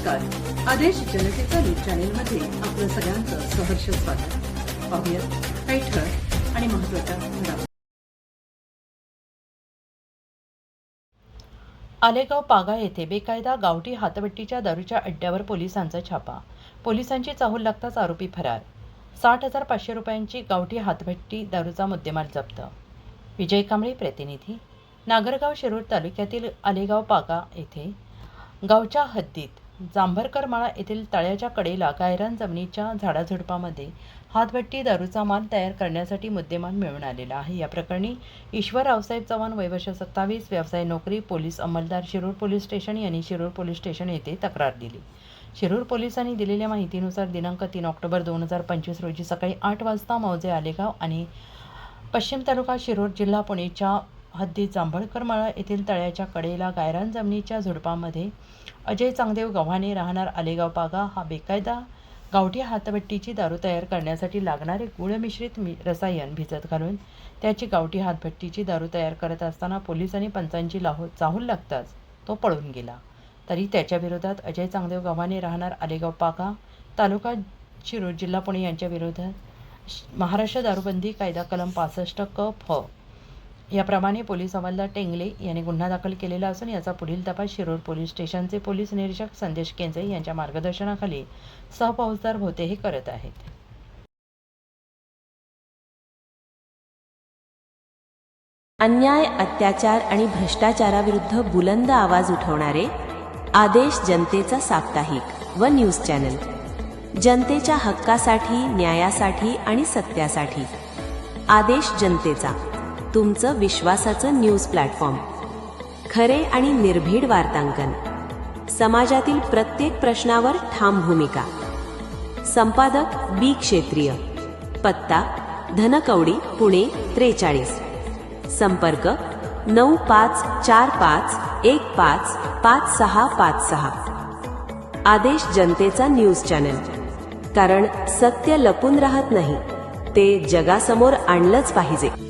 आदेश जनतेचा न्यूज चॅनेलमध्ये आपलं सगळ्यांचं सहर्ष स्वागत. पाहूयात काही ठळक आणि महत्त्वाच्या घडामोडी. आलेगाव पागा येथे बेकायदा गावठी हातभट्टीच्या दारूच्या अड्ड्यावर पोलिसांचा छापा. पोलिसांची चाहूल लागताच आरोपी फरार. साठ हजार पाचशे रुपयांची गावठी हातभट्टी दारूचा मुद्देमाल जप्त. विजय कांबळे प्रतिनिधी. नागरगाव शिरूर तालुक्यातील आलेगाव पागा येथे गावच्या हद्दीत जांभरकर माळा येथील तळ्याच्या कडेला गायरान जमिनीच्या झाडाझुडपामध्ये हातभट्टी दारूचा माल तयार करण्यासाठी मुद्देमाल मिळून आलेला आहे. या प्रकरणी ईश्वर रावसाहेब चव्हाण वयवर्ष सत्तावीस व्यवसाय नोकरी पोलीस अंमलदार शिरूर पोलीस स्टेशन यांनी शिरूर पोलीस स्टेशन येथे तक्रार दिली. शिरूर पोलिसांनी दिलेल्या माहितीनुसार दिनांक तीन ऑक्टोबर दोन हजार पंचवीस रोजी सकाळी आठ वाजता मौजे आलेगाव आणि पश्चिम तालुका शिरूर जिल्हा पुणेच्या हद्दीत जांभळकर मळा येथील तळ्याच्या कडेला गायरान जमिनीच्या झुडपामध्ये अजय चांगदेव गव्हाणे राहणार आलेगाव पागा हा बेकायदा गावठी हातभट्टीची दारू तयार करण्यासाठी लागणारे गुळमिश्रित मि रसायन भिजत घालून त्याची गावठी हातभट्टीची दारू तयार करत असताना पोलिसांनी पंचांची लाहो चाहूल लागताच तो पळून गेला. तरी त्याच्या विरोधात अजय चांगदेव गव्हाणे राहणार आलेगाव पागा तालुका शिरूर जिल्हा पुणे यांच्या विरोधात श- महाराष्ट्र दारूबंदी कायदा कलम पासष्ट क फ याप्रमाणे पोलीस हवालदार टेंगले यांनी गुन्हा दाखल केलेला असून याचा पुढील तपास शिरूर पोलीस स्टेशनचे पोलीस निरीक्षक संदेश केंजे यांच्या मार्गदर्शनाखाली सहफौजदार भोते हे करत आहेत. अन्याय अत्याचार आणि भ्रष्टाचाराविरुद्ध बुलंद आवाज उठवणारे आदेश जनतेचा साप्ताहिक व न्यूज चॅनल. जनतेच्या हक्कासाठी न्यायासाठी आणि सत्यासाठी. आदेश जनतेचा. तुमचं विश्वासाचं न्यूज प्लॅटफॉर्म. खरे आणि निर्भीड वार्तांकन. समाजातील प्रत्येक प्रश्नावर ठाम भूमिका. संपादक बी क्षेत्रीय. पत्ता धनकवडी पुणे त्रेचाळीस. संपर्क नऊ पाच चार पाच एक पाच पाच सहा पाच सहा. आदेश जनतेचा न्यूज चॅनल. कारण सत्य लपून राहत नाही. ते जगासमोर आणलंच पाहिजे.